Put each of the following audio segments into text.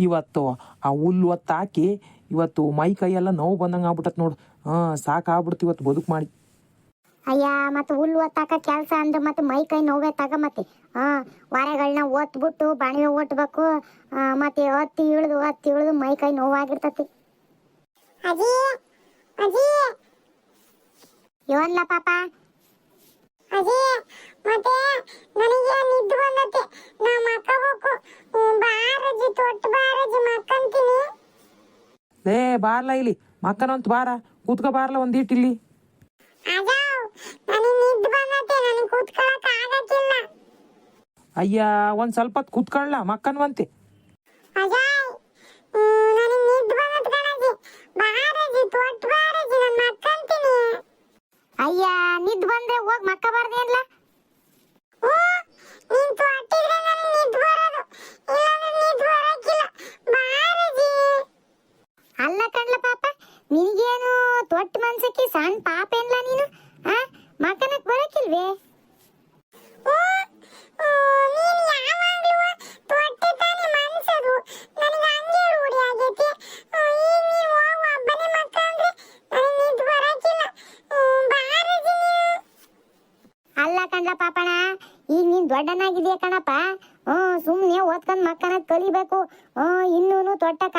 ಇವತ್ತು ಆ ಹುಲ್ಲು ಹೊತ್ತು ಹಾಕಿ ಇವತ್ತು ಮೈ ಕೈಯೆಲ್ಲ ನೋವು ಬಂದಂಗೆ ಆಗ್ಬಿಟ್ಟತ್ ನೋಡು. ಹಾಂ ಸಾಕಾಗ್ಬಿಡ್ತು ಇವತ್ತು ಬದುಕು ಮಾಡಿ. ಅಯ್ಯ ಮತ್ತೆ ಹುಲ್ಲು ಒತ್ತಾಕ ಕೆಲಸ ಅಂದ್ರೆ ಮತ್ತೆ ಮೈ ಕೈ ನೋವೇ ತಗ ಮತ್ತೆ. ಹಾ ವಾರೆಗಳನ್ನ ಒತ್ಬಿಟ್ಟು ಬಾಣಿ ಓಟ್ಬೇಕು ಮತ್ತೆ ಹತ್ತಿ ಇಳಿದು ಒತ್ತಿ ಇಳಿದು ಮೈ ಕೈ ನೋವಾಗಿರ್ತತಿ. ಅಜ್ಜಿ ಅಜ್ಜಿ. ಇವನ್ಲ ಪಾಪ? ಲೇ ಬಾರ್ಲ ಇಲ್ಲಿ. ಮಕ್ಕನಂತ ಬಾರ. ಕೂತ್ಕ ಬಾರ್ಲ ಒಂದಿಟ್ಟು ಇಲ್ಲಿ. ಅಯ್ಯ ಒಂದ್ ಸ್ವಲ್ಪ ಹೊತ್ತು ಮಕ್ಕನ್ ಮಕ್ಕನ್ವಂತೆ ಅಜಾಯ್ ನನಗೆ ನಿದ್ದು ಬಂದತ್ ಕಣಜಿ ಬಾರಜಿ ತೊಟ್ಟು ಬಾರಜಿ ನಾನು ಮಕ್ಕಂತೀನಿ ಅಯ್ಯ ನಿದ್ದು ಬಂದ್ರೆ ಹೋಗಿ ಮಕ್ಕ ಬಾರ್ದೇನ್ಲ ನೀನ್ ತೊಟ್ಟಿದ್ರೆ ನನಗೆ ನಿದ್ದು ಬರೋದು ಇಲ್ಲಾಂದ್ರೆ ನಿದ್ದು ಬರಕ್ಕಿಲ್ಲ ಬಾರಜಿ ಅಲ್ಲ ಕಣ್ಲ ಪಾಪ ನಿನಗೇನು ತೊಟ್ಟು ಮನ್ಸಕ್ಕೆ ಸಣ್ಣ ಪಾಪ ಏನ್ಲ ನೀನು ಆ ಮಕ್ಕನಕ್ ಬರಕ್ಕಿಲ್ವೇ ನೀನು ಯಾವಾಗ್ಲೂ ತೊಟ್ಟಿ ತಾನೇ ಮನ್ಸದು ನನಗೆ ಹಂಗೆ ರೂಢಿ ಆಗೈತಿ ಈಗ ನೀನು ಹೋಗು ಒಬ್ಬನೇ ಮಕ್ಕ ಅಂದ್ರೆ ನನಗೆ ನಿದ್ದು ಬರಕ್ಕಿಲ್ಲ ಬಾರಜಿ ನೀನು ಅಲ್ಲ ಕಣ್ಲ ಪಾಪಣ ಈಗ ನೀನ್ ದೊಡ್ಡನಾಗಿದೆಯಾ ಕಣಪ್ಪ. ಹ್ಮ್ ಸುಮ್ನೆ ಓದ್ಕೊಂಡ್ ಮಕ್ಕನ ಕಲಿಬೇಕು. ಹ್ಮ್ ಇನ್ನೂನು ತೊಟ್ಟಕ್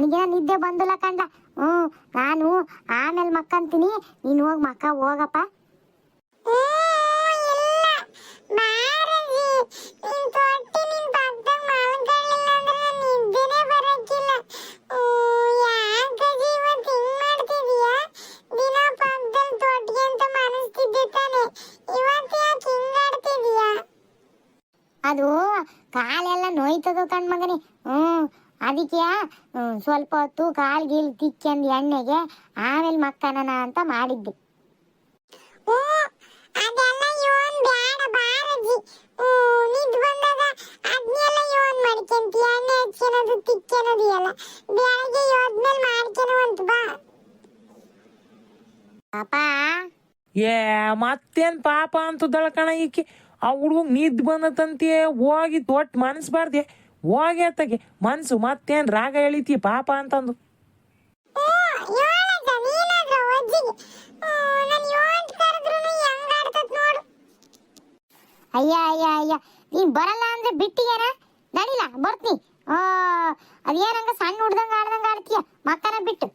ನನಗೇನ ನಿದ್ದೆ ಬಂದಿಲ್ಲ ಕಂಡ ಹ್ಞೂ ನಾನು ಆಮೇಲೆ ಮಕ್ಕಂತೀನಿ. ನೀನು ಹೋಗಿ ಮಕ್ಕ ಹೋಗಪ್ಪ. ಅದು ಕಾಲೆಲ್ಲ ನೋಯ್ತದ ಕಣ್ಮಗನಿ ಹ್ಮ್ ಅದಕ್ಕೆ ಸ್ವಲ್ಪ ಹೊತ್ತು ಕಾಲ್ ಗೀಲ್ ತಿಕ್ಕಂದು ಎಣ್ಣೆಗೆ ಆಮೇಲೆ ಮಕ್ಕನನ ಅಂತ ಮಾಡಿದ್ದೆ. ಅದೆಲ್ಲ ಯೋನ್ ಬ್ಯಾಡ ಬಾರಜಿ ನಿದ್ ಬಂದಾಗ ಅದ್ನೆಲ್ಲ ಯೋನ್ ಮಾಡ್ಕೊಂತಿ. ಎಣ್ಣೆ ಹಚ್ಕೊಳೋದು ತಿಕ್ಕೊಳೋದು ಎಲ್ಲ. ಬೆಳಗ್ಗೆ ಯೋದ್ಮೇಲೆ ಮಾಡ್ಕೊಳುವಂತ ಬಾ. ಪಾಪ. ಏ ಮತ್ತೇನ್ ಪಾಪ ಅಂತ ಕಣ ಈಕಿ? ಆ ಹುಡುಗ ನಿದ್ದು ಬಂದತಂತೆ ಹೋಗಿ ಒಟ್ಟು ಮನ್ಸ್ಬಾರ್ದೆ ಹೋಗಿ ಅತ್ತಗೆ ಮನ್ಸು ಮತ್ತೇನ್ ರಾಗ ಎಳಿತಿ ಪಾಪ ಅಂತಂದು. ನಾನು ಅಯ್ಯ ಅಯ್ಯ ಅಯ್ಯ. ನೀನ್ ಬರಲ್ಲ ಅಂದ್ರೆ ಬಿಟ್ಟಿಯಾರ ನಡಿಲ್ಲ ಬರ್ತೀನಿ. ಆ ಅದೇನಂಗ ಸಣ್ಣ ಹುಡ್ದಂಗ ಆಡ್ದಂಗ ಆಡ್ತೀಯ? ಮಕ್ಕನ ಬಿಟ್ಟು.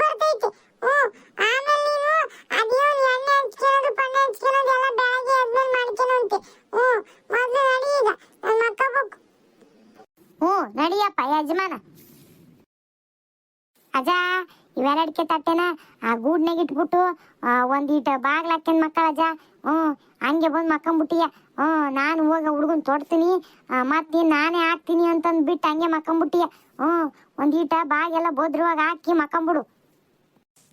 ಬರ್ತೈತಿ. ಆಮೇಲೆ ಮೊದ್ಲು ನಡಿ ಈಗ. ನನ್ನ ಮಕ್ಕಬೇಕು ಹ್ಞೂ ನಡಿಯಪ್ಪ ಯಜಮಾನ. ಅಜ ಇವೆರಡಕ್ಕೆ ತಟ್ಟೆನ ಆ ಗೂಡ್ನಾಗ ಇಟ್ಬಿಟ್ಟು ಆ, ಒಂದೀಟ ಬಾಗ್ಲಾಕ್ಯನ್ ಮಕ್ಕಳ ಅಜ ಹ್ಞೂ ಹಂಗೆ ಬಂದು ಮಕ್ಕಂಬಿಟ್ಟಿಯ. ಹ್ಞೂ ನಾನು ಹೋಗ ಹುಡುಗನ್ ತೊಡ್ತೀನಿ. ಮತ್ತೆ ನಾನೇ ಹಾಕ್ತೀನಿ ಅಂತಂದು ಬಿಟ್ಟು ಹಂಗೆ ಮಕ್ಕಂಬಿಟ್ಟಿಯ. ಹ್ಞೂ ಒಂದೀಟ ಬಾಗೆಲ್ಲ ಬೋದ್ರವಾಗ ಹಾಕಿ ಮಕ್ಕಂಬಿಡು.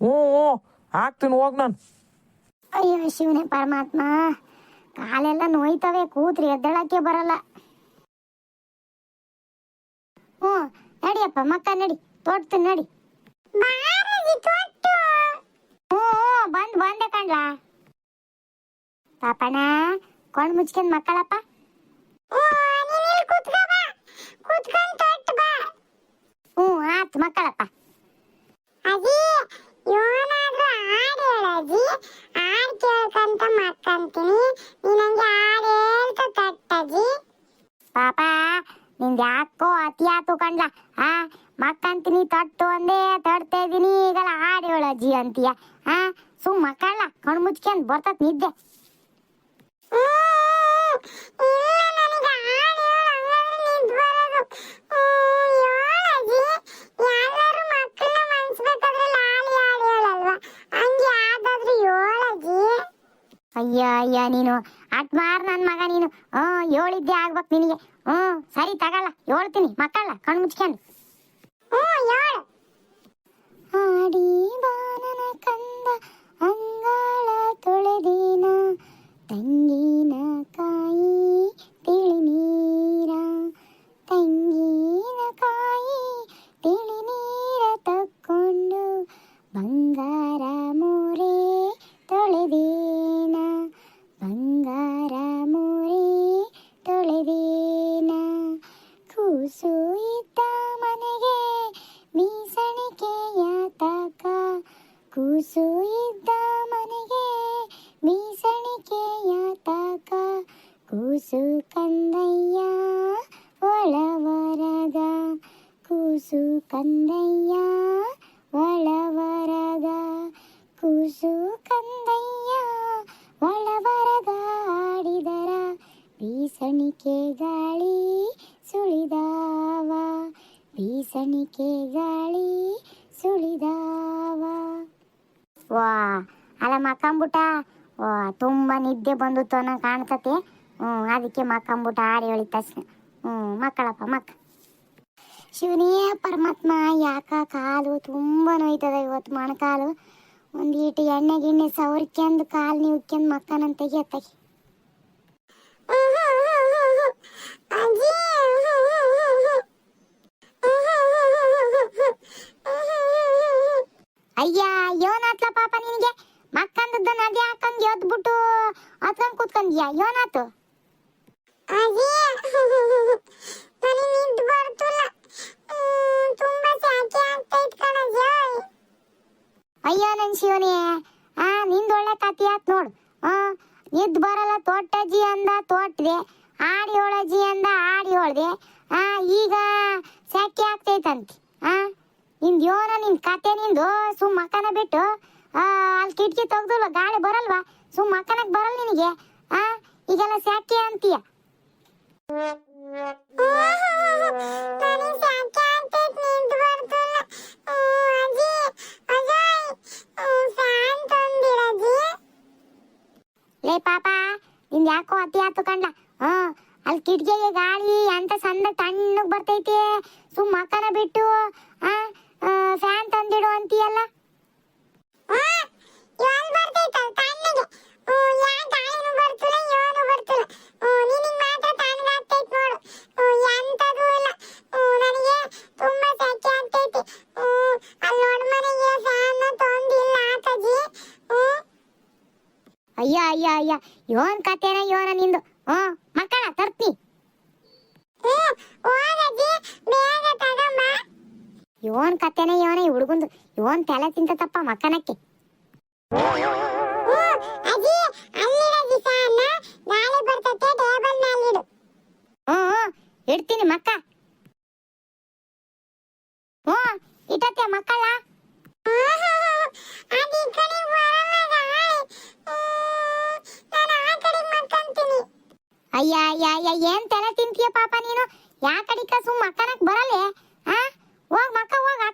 ಹ್ಞೂ ಹ್ಞೂ ಹಾಕ್ತೀನಿ ಹೋಗ್ ನಾನು. ಅಯ್ಯೋ ಶಿವನೇ ಪರಮಾತ್ಮ. ಕಾಲೆಲ್ಲ ನೋಯ್ತವೆ ಕೂತ್ರಿ ಎದ್ದಳಕ್ಕೆ ಬರಲ್ಲ. ಹ್ಞೂ ನಡಿಯಪ್ಪ ಮಕ್ಕ ನಡಿ ತೊಡ್ತೀನಿ ನಡಿ. ಹ್ಞೂ ಬಂದ್ ಬಂದೆ ಕಣ್ಲ. ಪಾಪಣ್ಣ ಕೊಂಡ್ ಮುಚ್ಕೊಂಡ್ ಮಕ್ಕಳಪ್ಪ. ಹ್ಞೂ ಆತ್ ಮಕ್ಕಳಪ್ಪ. ಅಜಿ ಯೋನಾದ್ರೂ ಹಾಡು ಹೇಳಜ್ಜಿ. ಹಾಡು ಕೇಳ್ಕಂತ ಮಕ್ಕಂತೀನಿ ನೀನಂಗೆ ಹಾಡು ಹೇಳ್ತಾ ತಟ್ಟಜ್ಜಿ ಪಾಪ ನಿಂದ ಯಾಕೋ ಅತಿ ಆತು ಕಂಡ್ಲ? ಆ ಮಕ್ಕಂತೀನಿ ತಟ್ಟು ಒಂದೇ ತಡ್ತಾ ಇದೀನಿ ಈಗಲ್ಲ ಹಾಡು ಅಜ್ಜಿ ಅಂತೀಯ. ಆ ಸುಮ್ ಮಕ್ಕಳ ಕಣ್ ಮುಚ್ಕೊಂಡ್ ಬರ್ತತ್ ನಿದ್ದೆ. ಅಯ್ಯ ಅಯ್ಯ ನೀನು ಕಂದಯ್ಯ ಒಳಬರಗಾಡಿದರ, ಬೀಸಣಿಕೆ ಗಾಳಿ ಸುಳಿದಾವ, ಬೀಸಣಿಕೆ ಗಾಳಿ ಸುಳಿದಾವ. ವಾ ಅಲ್ಲ ಮಕ್ಕಂಬುಟ ತುಂಬ ನಿದ್ದೆ ಬಂದಿತ್ತು ಅನ್ನೋ ಕಾಣ್ತತೆ. ಹ್ಞೂ ಅದಕ್ಕೆ ಮಕ್ಕಂಬುಟ ಹಾಡು ಹೇಳಿದ ತಕ್ಷಣ. ಮಕ್ಕಳಪ್ಪ, ಮಕ್ಕ. ಶಿವನೇ ಪರಮಾತ್ಮ, ಯಾಕ ಕಾಲು ತುಂಬ ನೋಯ್ತದ ಇವತ್ತು ಮೊಣಕಾಲು. ಒಂದೀಟು ಎಣ್ಣೆ ಗಿಣ್ಣೆ ಸವರ್ಕ್ಯಂದು ಕಾಲು ನೀವ್ಕ್ಯಂದು ಮಕ್ಕನಂತ ತೆಗಿಯತ್ತಾಗಿ ಅಯ್ಯ, ಯೋನಾತ್ಲ ಪಾಪ ನಿನಗೆ? ಮಕ್ಕಂದದ್ದ ನದಿ ಹಾಕಂದ್ ಬಿಟ್ಟು ಹತ್ಕೊಂಡ್ ಕೂತ್ಕೊಂಡ್ಯಾ ಯೋನಾತು? ನನಗೆ ನಿದ್ದೆ ಬರ್ತಿಲ್ಲ. ಅಯ್ಯೋ ನನ್ ಶಿವನೇ. ಆ, ನಿಂದ ಒಳ್ಳೆ ಕತಿ ಆತ್ ನೋಡು. ಆ ನಿದ್ ಬರಲ್ಲ ತೋಟಜ್ಜಿ ಅಂದ, ತೋಟ್ದೆ. ಆಡಿ ಹೊಳಜ್ಜಿ ಅಂದ, ಆಡಿ ಹೊಳ್ದೆ. ಆ, ಈಗ ಸೆಕೆ ಆಗ್ತೈತಂತೆ. ಆ, ನಿಂದ ಯೋನ ನಿನ್ ಕತೆ ನಿಂದು ಸುಮ್ ಮಕ್ಕನ ಬಿಟ್ಟು, ಆ, ಅಲ್ಲಿ ಕಿಟಕಿ ತೆಗ್ದಲ್ಲ ಗಾಳಿ ಬರಲ್ವಾ? ಸುಮ್ ಮಕ್ಕನಕ್ ಬರಲ್ಲ ನಿನಗೆ. ಆ, ಈಗೆಲ್ಲ ಸ್ಯಾಕೆ ಅಂತೀಯ? ಲೇ ಪಾಪ, ನಿಂದ ಯಾಕೋ ಅತಿ ಆತು ಕಂಡ ಹಾ ಅಲ್ಲಿ ಕಿಟಕಿಗೆ ಗಾಳಿ ಅಂತ ಸಣ್ಣ ತಣ್ಣಗ್ ಬರ್ತೈತಿ. ಸುಮ್ ಮಕ್ಕನ ಬಿಟ್ಟು ಆ ಫ್ಯಾನ್ ತಂದಿಡು ಅಂತೀಯಲ್ಲ? ಅಯ್ಯ ಅಯ್ಯ ಅಯ್ಯ. ಯೋನ್ ಕತೆನ ಯೋನ ನಿಂದು. ಹ್ಞೂ ಮಕ್ಕಳ ತರ್ತಿ ಯೋನ್ ಕತೆನ ಯೋನ ಈ ಹುಡುಗಂದು ಯೋನ್ ತಲೆ ತಿಂತಪ್ಪ ಮಕ್ಕನಕ್ಕೆ. ಇಡ್ತೀನಿ ಮಕ್ಕ. ಹ್ಞೂ ಇಟ್ಟತ್ತೆ ಮಕ್ಕಳ. ಅಯ್ಯ ಅಯ್ಯ ಅಯ್ಯ, ಏನ್ ತಲೆ ತಿಂತೀಯ ಪಾಪ ನೀನು? ಯಾ ಕಡಿಕ ಸುಮ್ ಮಕ್ಕನಕ್ ಬರಲ್ಲ, ಆ? ಹೋಗ್ ಮಕ್ಕ, ಹೋಗ್ ಆ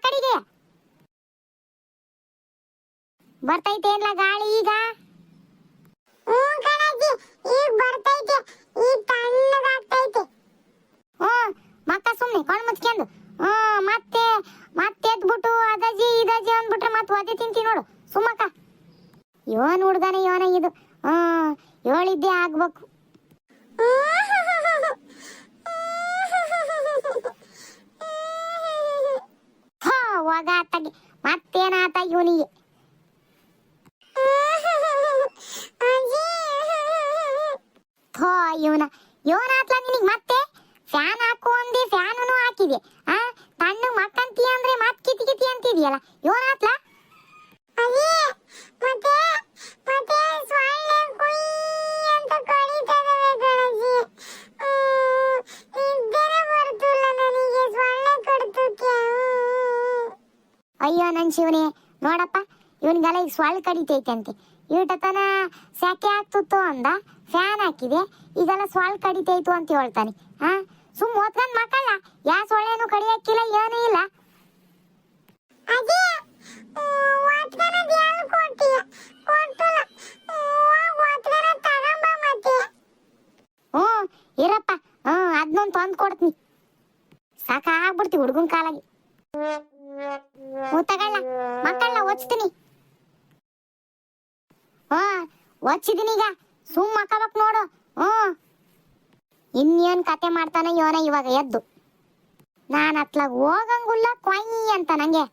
ಬರ್ತೈತೆ ಏನ್ಲ ಗಾಳಿ ಈಗ ಹ್ಮ್ ಮಕ್ಕ ಸುಮ್ನೆ ಕಣ್ ಮುಚ್ಕೊಂಡು ಹ್ಮ್ ಮತ್ತೆ ಮತ್ತೆ ಎದ್ಬಿಟ್ಟು ಅದಜಿ ಇದಜಿ ಅಂದ್ಬಿಟ್ರೆ ಮತ್ತೆ ಒದೆ ತಿಂತಿ ನೋಡು ಸುಮ್ಮಕ್ಕ ಯೋನ್ ಹುಡ್ಗನ ಯೋನ ಇದು ಹ್ಮ್ ಹೇಳಿದ್ದೆ ಆಗ್ಬೇಕು ಥೋ, ಹೋಗ ಅತ್ತಗೆ ಮತ್ತೇನಾತ ಇವನಿಗೆ? ಥೋ ಇವನ. ಇವನಾತ್ಲ ನಿನಗೆ ಮತ್ತೆ? ಫ್ಯಾನ್ ಹಾಕು ಅಂದೆ ಫ್ಯಾನೂ ಹಾಕಿದೆ. ಆ ತಣ್ಣ ಮಕ್ಕಂತಿ ಅಂದ್ರೆ ಮತ್ ಕಿತಿ ಕಿತಿ ಅಂತಿದ್ಯಲ್ಲ ಇವನಾತ್ಲ? ಮತ್ತೆ ಮತ್ತೆ ಸೊಳ್ಳೆ ಕುಯ್ ಅಯ್ಯೋ ನನ್ನ ಶಿವನೇ ನೋಡಪ್ಪ ಇವನಿಗೆಲ್ಲ ಈಗ ಸ್ವಳ್ ಕಡಿತೈತಂತೆ ಈಟತನ ಸಾಕೆ ಆಗ್ತಿತ್ತು ಅಂದ ಫ್ಯಾನ್ ಹಾಕಿದೆ ಈಗೆಲ್ಲ ಸ್ವಳ್ ಕಡಿತೈತು ಅಂತ ಹೇಳ್ತಾನೆ. ಹಾ ಸುಮ್ ಓದ್ಕೊಂಡ್ ಮಕ್ಕಳ ಯಾ ಸೊಳ್ಳೆನು ಕಡಿಯಕ್ಕಿಲ್ಲ ಏನೂ ಇಲ್ಲ. ಹ್ಞೂ ಇರಪ್ಪ. ಹ್ಞೂ ಅದನ್ನೊಂದು ತಂದು ಕೊಡ್ತೀನಿ ಸಾಕಾಗ್ಬಿಡ್ತೀವಿ ಹುಡುಗನ್ ಕಾಲಾಗಿ. ಹ್ಞೂ ತಗೊಳ್ಳ. ಮಕ್ಕಳನ್ನ ಒಚ್ತೀನಿ ಹಾ ಒಚ್ಚಿದೀನಿ ಈಗ. ಸುಮ್ ಅಕ್ಕಬಕ್ ನೋಡು. ಹ್ಞೂ. ಇನ್ನೇನ್ ಕತೆ ಮಾಡ್ತಾನ ಯೋನ ಇವಾಗ ಎದ್ದು. ನಾನು ಅತ್ಲಾಗ ಹೋಗಂಗುಲ್ಲ ಕೊಯ್ ಅಂತ ನಂಗೆ.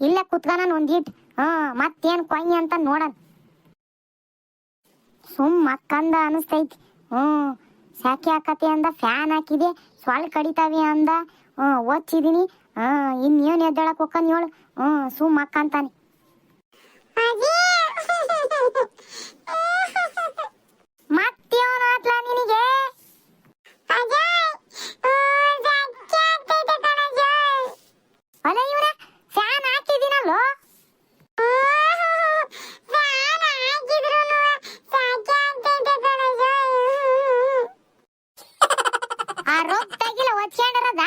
ಇಲ್ಲೇ ಕುತ್ಕನ ಒಂದಿಟ್ ಹಾ ಮತ್ತೇನ್ ಕೊಯ್ ಅಂತ ನೋಡನ್ ಸುಮ್ ಅಕ್ಕಂದ ಅನಿಸ್ತೈತಿ. ಹ್ಮ್ ಸಾಕಿ ಹಾಕತಿ ಅಂದ, ಫ್ಯಾನ್ ಹಾಕಿದೆ ಸೊಳ್ಳೆ ಕಡಿತಾವೆ ಅಂದ. ಹ್ಮ್ ಓದ್ಸಿದೀನಿ. ಹ್ಮ್ ಇನ್ನೇನ್ ಎದ್ದೇಳಕ್ ಹೋಗ್ತಾನೆ ಹೇಳು. ಹ್ಮ್ ಸುಮ್ ಮಕ್ಕಂತಾನೆ ಮತ್ತೇವನ ಆತ್ಲ ನಿನಗೆ ಅಲ್ಲ ಇವನ ಫ್ಯಾನ್ ಹಾಕಿದ್ದೀನಲ್ಲೋ ಆ ರೋಗ ತೆಗಿಲ್ಲ ಒಚ್ಕೊಂಡರದ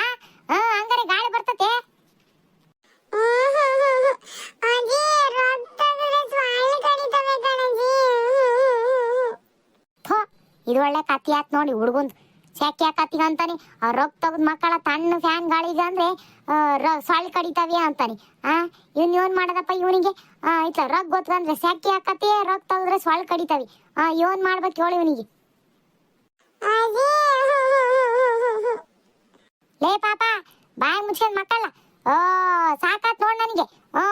ಹಂಗಾರೆ ಗಾಳಿ ಬರ್ತತೆ ಥೋ ಇದು ಒಳ್ಳೆ ಆತ್ ನೋಡಿ ಹುಡುಗಂದು. ಸೆಕೆ ಕತ್ತಿ ಅಂತಾನೆ ರೊಕ್ಕ ತೆಗೆದು ಮಕ್ಕಳ ತಣ್ಣ ಫ್ಯಾನ್ ಗಾಳಿಗೆ ಅಂದ್ರೆ ಆ, ರ- ಸೊಳ್ಳೆ ಕಡಿತಾವೆ ಅಂತಾನೆ. ಆ ಇವ್ನ ಇವನ್ ಮಾಡದಪ್ಪ ಇವನಿಗೆ? ಇತ್ತ ರೊಕ್ಕ ಗೊತ್ತಂದ್ರೆ ಸೆಕೆ ಹಾಕತಿ ರೊಕ್ಕ ತೆಗೆದ್ರೆ ಸೊಳ್ಳೆ ಕಡಿತಾವೆ ಆ ಇವನ್ ಮಾಡ್ಬೇಕು ಹೇಳಿ ಇವನಿಗೆ. ಲೇ ಪಾಪ ಬಾಯ್ ಮುಚ್ಕೊಂಡ್ ಮಕ್ಕಳ. ಓ ಸಾಕಾತ್ ನೋಡ್ ನನಗೆ. ಓ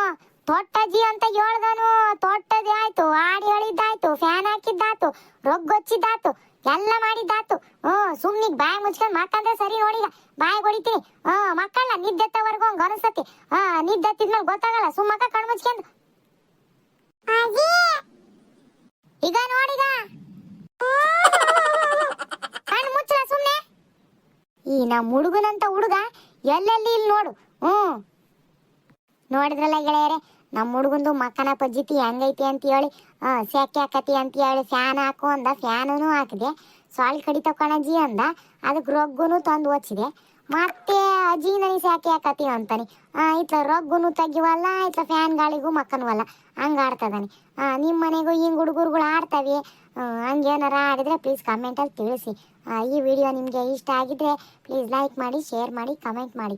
ತೊಟ್ಟಜ್ಜಿ ಅಂತ ಹೇಳ್ದನು ತೊಟ್ಟದಿ ಆಯ್ತು ಆಡಿ ಹೇಳಿದ್ದಾಯ್ತು ಫ್ಯಾನ್ ಹಾಕಿದ್ದಾತು ರೊಗ್ಗೊಚ್ಚಿದ್ದಾತು ಎಲ್ಲ ಮಾಡಿದ್ದಾತು. ಹ್ಮ್ ಸುಮ್ನಿಗ್ ಬಾಯಿ ಮುಚ್ಕೊಂಡ್ ಮಕ್ಕಂದ್ರೆ ಸರಿ ನೋಡಿಲ್ಲ. ಬಾಯಿ ಹೊಡಿತೀನಿ. ಹ್ಞೂ ಮಕ್ಕಳ ನಿದ್ದೆತ್ತವರೆಗೂ ಹಂಗ ಅನಿಸ್ತತಿ. ಹಾ ನಿದ್ದೆತ್ತಿದ್ಮೇಲೆ ಗೊತ್ತಾಗಲ್ಲ. ಸುಮ್ಮಕ್ಕ ಕಣ್ ಮುಚ್ಕೊಂಡ್. ಈಗ ನೋಡಿದ? ಕಣ್ ಮುಚ್ಚಲ ಸುಮ್ನೆ. ಈ ನಮ್ಮ ಹುಡುಗನಂತ ಹುಡುಗ ಎಲ್ಲೆಲ್ಲಿ ಇಲ್ಲಿ ನೋಡು. ಹ್ಮ್. ನೋಡಿದ್ರಲ್ಲ ಗೆಳೆಯರೆ ನಮ್ಮ ಹುಡುಗಂದು ಮಕ್ಕನ ಪಜ್ಜಿತಿ ಹೆಂಗೈತಿ ಅಂತ ಹೇಳಿ ಸೆಕೆ ಹಾಕತಿ ಅಂತ ಹೇಳಿ ಫ್ಯಾನ್ ಹಾಕು ಅಂದ ಫ್ಯಾನೂ ಹಾಕಿದೆ. ಸಾಲ್ ಕಡಿತಾವ ಕಣಜ್ಜಿ ಅಂದ ಅದಕ್ಕೆ ರೊಗ್ಗುನು ತಂದು ಹಚ್ಚಿದೆ ಮತ್ತೆ ಅಜ್ಜಿ ನನಗೆ ಸ್ಯಾಕೆ ಹಾಕತಿ ಅಂತಾನೆ. ಇತ್ಲ ರೊಗ್ಗುನು ತೆಗಿವಲ್ಲ ಇತ್ಲ ಫ್ಯಾನ್ ಗಾಳಿಗೂ ಮಕ್ಕನವಲ್ಲ ಹಂಗೆ ಆಡ್ತದಾನೆ. ನಿಮ್ಮ ಮನೆಗೂ ಹಿಂಗೆ ಹುಡುಗರುಗಳು ಆಡ್ತವೆ ಹಂಗೇನಾರ ಆಡಿದ್ರೆ ಪ್ಲೀಸ್ ಕಮೆಂಟಲ್ಲಿ ತಿಳಿಸಿ. ಈ ವಿಡಿಯೋ ನಿಮಗೆ ಇಷ್ಟ ಆಗಿದ್ರೆ ಪ್ಲೀಸ್ ಲೈಕ್ ಮಾಡಿ ಶೇರ್ ಮಾಡಿ ಕಮೆಂಟ್ ಮಾಡಿ.